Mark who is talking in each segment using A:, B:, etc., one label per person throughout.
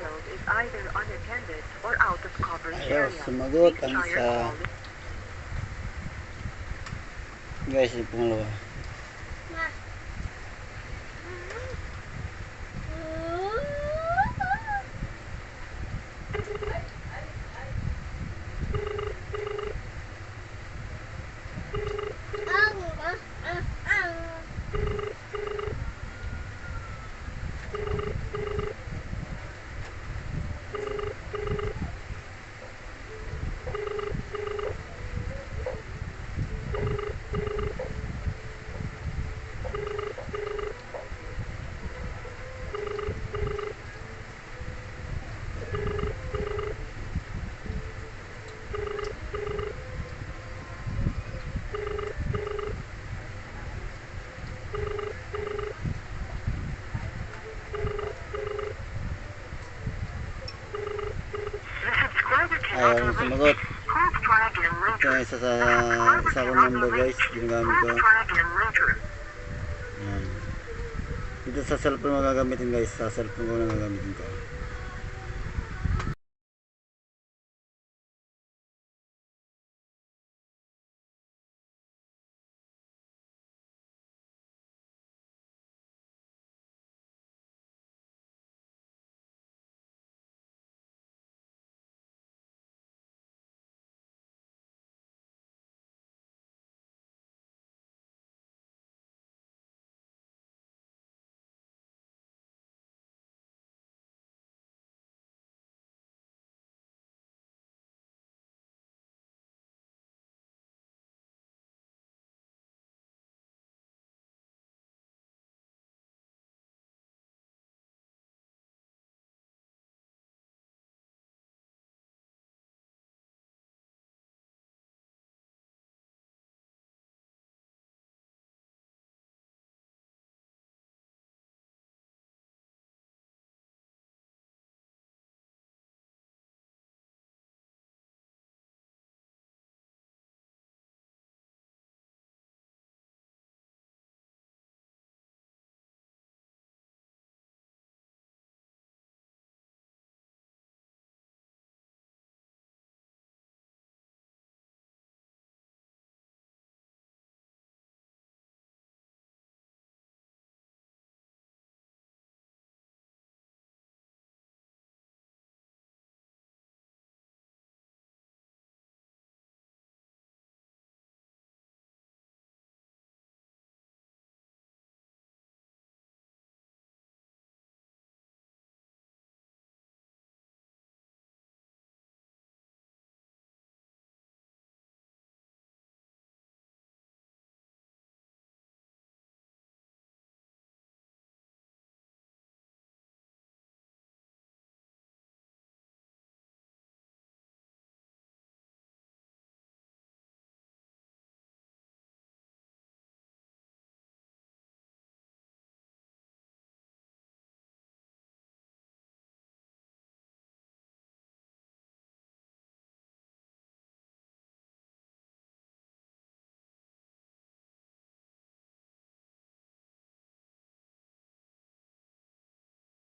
A: dialed is either unattended or out of coverage area.
B: sumagot ang
A: try your call
B: Guys, pangalawa. Ayaw sumagot. yung isa sa isa ko number guys. Ginagamit ko. Dito sa cellphone mo gagamitin guys. Sa cellphone ko na gagamitin ko.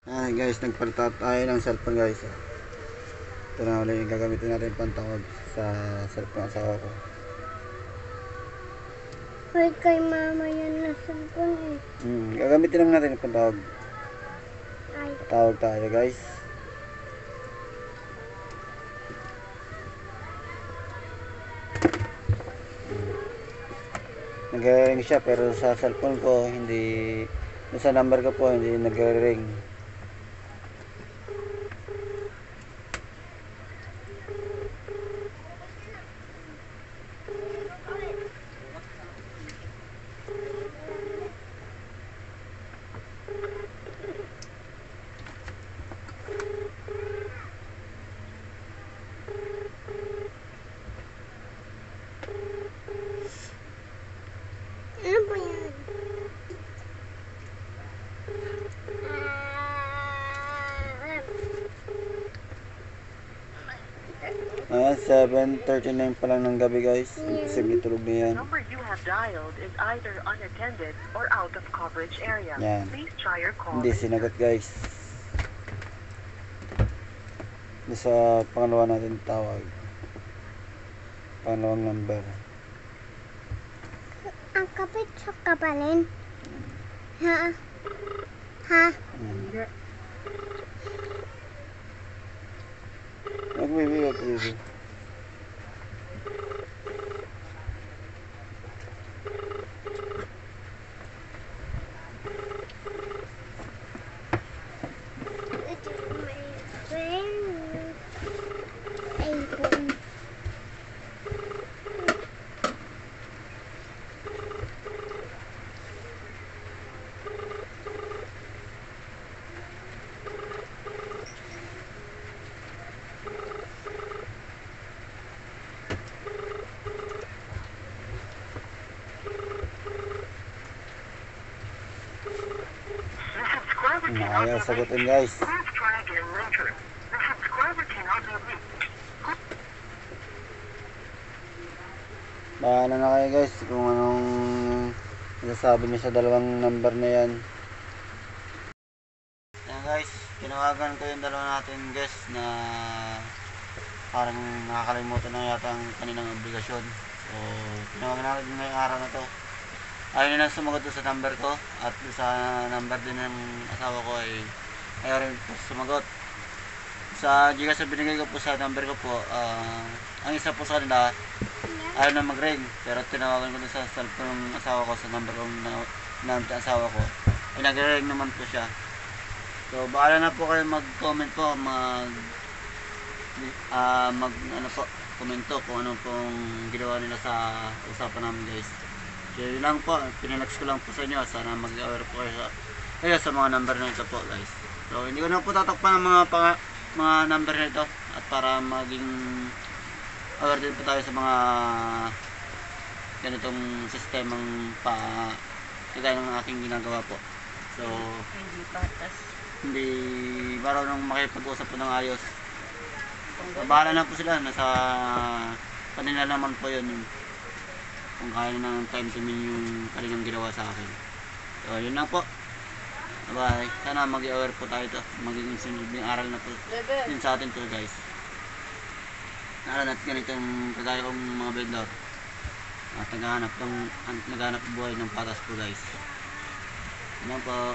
B: Ah guys, nagpalta tayo ng cellphone guys. Ito na ulit yung gagamitin natin pantawag sa cellphone asawa ko.
C: Wait kay mama yan na cellphone eh.
B: Hmm, gagamitin naman natin yung pantawag.
C: Ay,
B: Tawag tayo guys. Nag-ring siya pero sa cellphone ko hindi sa number ko po hindi nag-ring.
C: Ah,
B: Ah, 7.39 pa lang ng gabi guys. Imposible tulog na yan.
A: number you have dialed is either unattended or out of coverage area.
B: Yan.
A: Please try your call
B: Hindi sinagot guys. Doon sa pangalawa natin tawag. Pangalawang number.
C: Ang kapit sa kapalin. Ha? Ha?
B: Hmm. Magbibi, magbibi.
A: Cannot be reached.
B: Bahala na kayo guys kung anong nasasabi niyo sa dalawang number na yan. Ayan guys, tinawagan ko yung dalawa natin guys na parang nakakalimutan na yata ang kanilang obligasyon. So, tinawagan natin ngayong araw na to. Ayaw nila sumagot sa number ko at sa number din ng asawa ko ay ayaw rin po sumagot. Sa Gcash na binigay ko po sa number ko po, ah, ang isa po sa kanila ayaw na mag-ring. Pero tinawagan ko na sa cellphone ng asawa ko, sa number kong na, ng asawa ko. Ay nag-ring naman po siya. So, bahala na po kayo mag-comment po, mag, ah mag, ano po, komento kung ano pong ginawa nila sa usapan namin guys. Yun lang po, pinalax ko lang po sa inyo. Sana mag-aware po kayo sa, kayo sa mga number na ito po guys. So, hindi ko na po tatakpan ang mga, panga, mga number na ito at para maging aware din po tayo sa mga ganitong sistemang pa kagaya ng aking ginagawa po. So,
A: Hindi patas.
B: hindi marunong makipag-usap po ng ayos. So, bahala na po sila. Nasa kanila naman po yun. Kung kaya ng time mean yung kanilang ginawa sa akin. So, yun lang po. Bye. Sana mag-aware po tayo to. Magiging sinulbing aral na po din sa atin to guys. Aral natin ganitong kagaya kong mga vendor. At naghahanap ng naghahanap buhay ng patas po guys. Yun po.